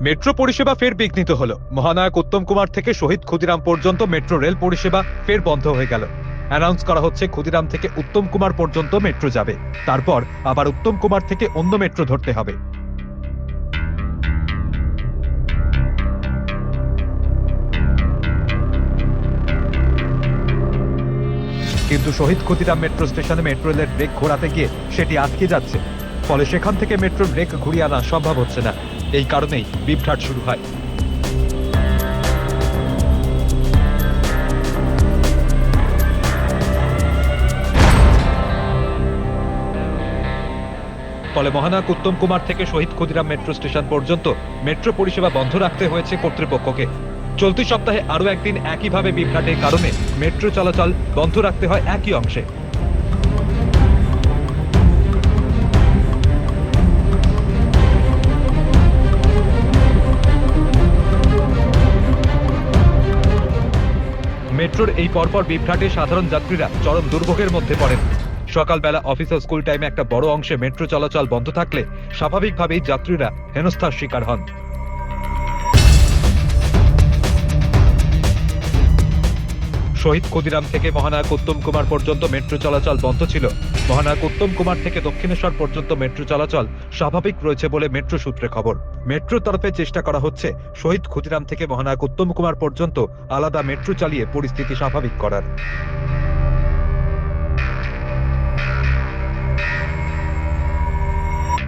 Metro পরিষেবা ফের বিঘ্নিত হল। মহানায়ক উত্তম কুমার থেকে শহীদ ক্ষুদিরাম পর্যন্ত মেট্রো রেল পরিষেবা ফের বন্ধ হয়ে গেল। অ্যানাউন্স করা হচ্ছে ক্ষুদিরাম থেকে উত্তম কুমার পর্যন্ত মেট্রো যাবে। তারপর আবার উত্তম কুমার থেকে অন্য মেট্রো ধরতে হবে। কিন্তু শহীদ ক্ষুদিরাম মেট্রো স্টেশনে মেট্রো রেলের ব্রেক ঘোরাতে গিয়ে সেটি আটকে যাচ্ছে। ফলে সেখান থেকে মেট্রোর ব্রেক ঘুরিয়ে আনা সম্ভব হচ্ছে না। এই কারণেই বিভ্রাট শুরু হয়। ফলে মহানায়ক উত্তম কুমার থেকে শহীদ ক্ষুদিরাম মেট্রো স্টেশন পর্যন্ত মেট্রো পরিষেবা বন্ধ রাখতে হয়েছে কর্তৃপক্ষকে। চলতি সপ্তাহে আরও একদিন একইভাবে বিভ্রাটের কারণে মেট্রো চলাচল বন্ধ রাখতে হয় একই অংশে। মেট্রোর এই পরপর বিভ্রাটে সাধারণ যাত্রীরা চরম দুর্ভোগের মধ্যে পড়েন। সকালবেলা অফিস ও স্কুল টাইমে একটা বড় অংশে মেট্রো চলাচল বন্ধ থাকলে স্বাভাবিকভাবেই যাত্রীরা হেনস্থার শিকার হন। শহীদ ক্ষুদিরাম থেকে মহানায়ক উত্তম কুমার পর্যন্ত মেট্রো চলাচল বন্ধ ছিল। মহানায়ক উত্তম কুমার থেকে দক্ষিণেশ্বর পর্যন্ত মেট্রো চলাচল স্বাভাবিক রয়েছে বলে মেট্রো সূত্রে খবর। মেট্রো তরফে চেষ্টা করা হচ্ছে শহীদ ক্ষুদিরাম থেকে মহানায়ক উত্তম কুমার পর্যন্ত আলাদা মেট্রো চালিয়ে পরিস্থিতি স্বাভাবিক করার।